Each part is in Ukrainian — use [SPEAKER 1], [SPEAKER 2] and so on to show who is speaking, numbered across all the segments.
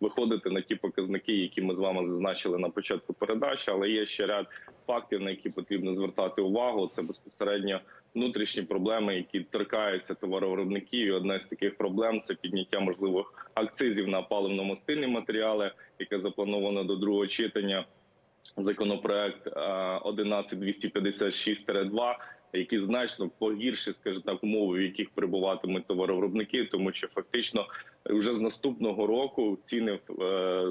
[SPEAKER 1] виходити на ті показники, які ми з вами зазначили на початку передачі. Але є ще ряд фактів, на які потрібно звертати увагу. Це безпосередньо внутрішні проблеми, які торкаються товаровиробників. І одна з таких проблем це підняття можливих акцизів на паливно-мастильні матеріали, яке заплановано до другого читання. Законопроект е, 11256-2, який значно погіршить, скажімо так, умови, в яких перебуватимуть товаровиробники, тому що фактично вже з наступного року ціни е,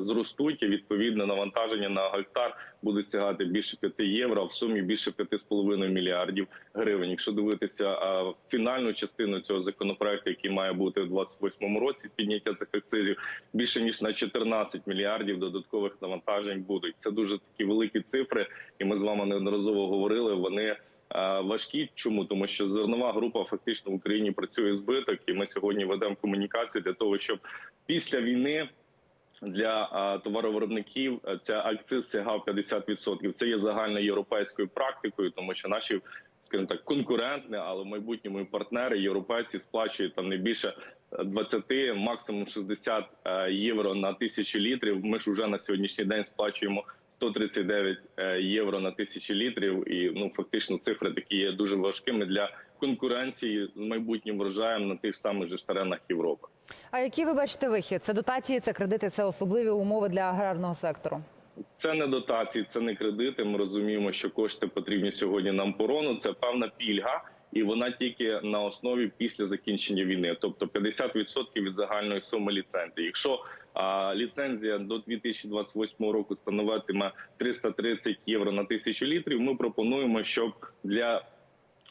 [SPEAKER 1] зростуть і відповідне навантаження на гектар буде сягати більше 5 євро, а в сумі більше 5,5 мільярдів гривень. Якщо дивитися е, фінальну частину цього законопроекту, який має бути в 28 році, підняття цих акцизів більше ніж на 14 мільярдів додаткових навантажень будуть. Це дуже такі великі цифри, і ми з вами неодноразово говорили. Вони важкі. Чому тому, що зернова група фактично в Україні працює збиток, і ми сьогодні ведемо комунікації для того, щоб після війни. Для а, товаровиробників е, ця акциз сягав 50%. Це є загальноєвропейською практикою, тому що наші, скажімо так, конкурентні, але в майбутньому і партнери європейці сплачують там не більше 20, максимум 60 е, євро на тисячу літрів. Ми ж вже на сьогоднішній день сплачуємо 139 е, євро на тисячу літрів, і ну фактично цифри такі є дуже важкими для конкуренції з майбутнім врожаєм на тих самих же теренах Європи.
[SPEAKER 2] А який ви бачите вихід? Це дотації, це кредити, це особливі умови для аграрного сектору.
[SPEAKER 1] Це не дотації, це не кредити. Ми розуміємо, що кошти потрібні сьогодні нам порону. Це певна пільга, і вона тільки на основі після закінчення війни, тобто 50% від загальної суми ліцензії. Якщо а, ліцензія до 2028 року становитиме 330 євро на тисячу літрів, ми пропонуємо, щоб для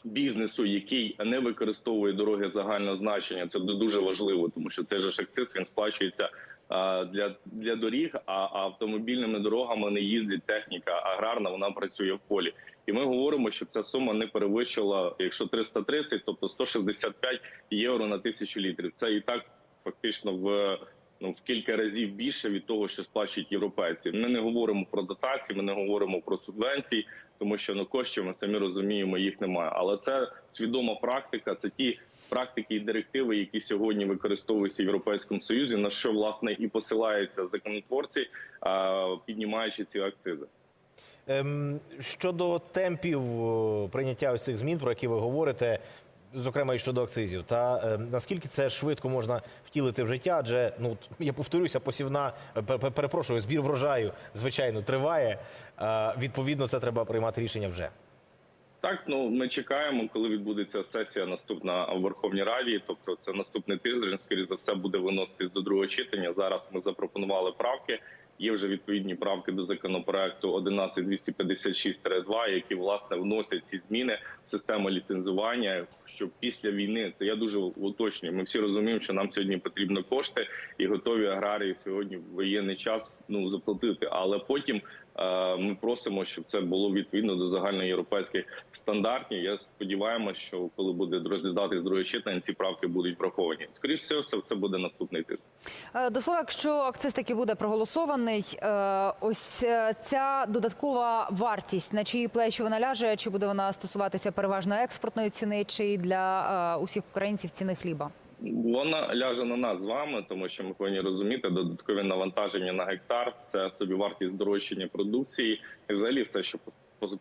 [SPEAKER 1] бізнесу, який не використовує дороги загального значення, це дуже важливо, тому що же ж акциз він сплачується для для доріг, а, а автомобільними дорогами не їздить техніка аграрна, вона працює в полі. І ми говоримо, щоб ця сума не перевищила, якщо 330, тобто 165 євро на тисячу літрів. Це і так фактично в. Ну, в кілька разів більше від того, що сплачують європейці. Ми не говоримо про дотації, ми не говоримо про субвенції, тому що ну коштів ми самі розуміємо, їх немає. Але це свідома практика. Це ті практики і директиви, які сьогодні використовуються в європейському союзі, на що власне і посилаються законотворці, а, піднімаючи ці акцизи.
[SPEAKER 3] Ем, щодо темпів прийняття ось цих змін, про які ви говорите, зокрема і щодо акцизів, та ем, наскільки це швидко можна втілити в життя? Адже ну я повторюся, посівна е, пе- пе- перепрошую, збір врожаю, звичайно, триває. А, відповідно, це треба приймати рішення вже.
[SPEAKER 1] Так, ну ми чекаємо, коли відбудеться сесія наступна в Верховній Раді. Тобто, це наступний тиждень, скоріше за все, буде виноситись до другого читання. Зараз ми запропонували правки. Є вже відповідні правки до законопроекту 11256-2, які власне вносять ці зміни в систему ліцензування. Що після війни це я дуже уточнюю. Ми всі розуміємо, що нам сьогодні потрібні кошти, і готові аграрії сьогодні в воєнний час ну заплатити. Але потім е, ми просимо, щоб це було відповідно до загальноєвропейських стандартів. Я сподіваємося, що коли буде розглядати друге читання, ці правки будуть враховані. Скоріше всього, це буде наступний тиждень.
[SPEAKER 2] Е, До слова, якщо акциз таки буде проголосований, е, ось е, ця додаткова вартість на чиї плечі вона ляже, чи буде вона стосуватися переважно експортної ціни, чи для е, усіх українців ціни хліба?
[SPEAKER 1] Вона ляже на нас з вами, тому що ми повинні розуміти додаткові навантаження на гектар. Це собівартість дорожчання продукції, і взагалі все, що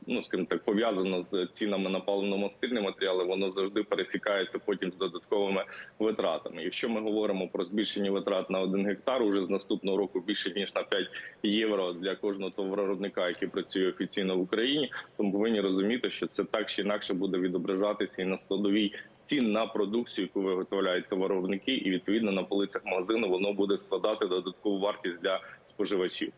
[SPEAKER 1] ну, скажімо так, пов'язано з цінами на паливно-мастильні матеріали, воно завжди пересікається потім з додатковими витратами. Якщо ми говоримо про збільшення витрат на один гектар, уже з наступного року більше ніж на 5 євро для кожного товаровиробника, який працює офіційно в Україні, то ми повинні розуміти, що це так чи інакше буде відображатися і на складовій цін на продукцію, яку виготовляють товаровиробники, і відповідно на полицях магазину воно буде складати додаткову вартість для споживачів.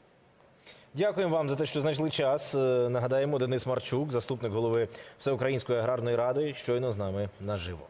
[SPEAKER 3] Дякуємо вам за те, що знайшли час. Е, Нагадаємо, Денис Марчук, заступник голови Всеукраїнської аграрної ради, щойно з нами наживо.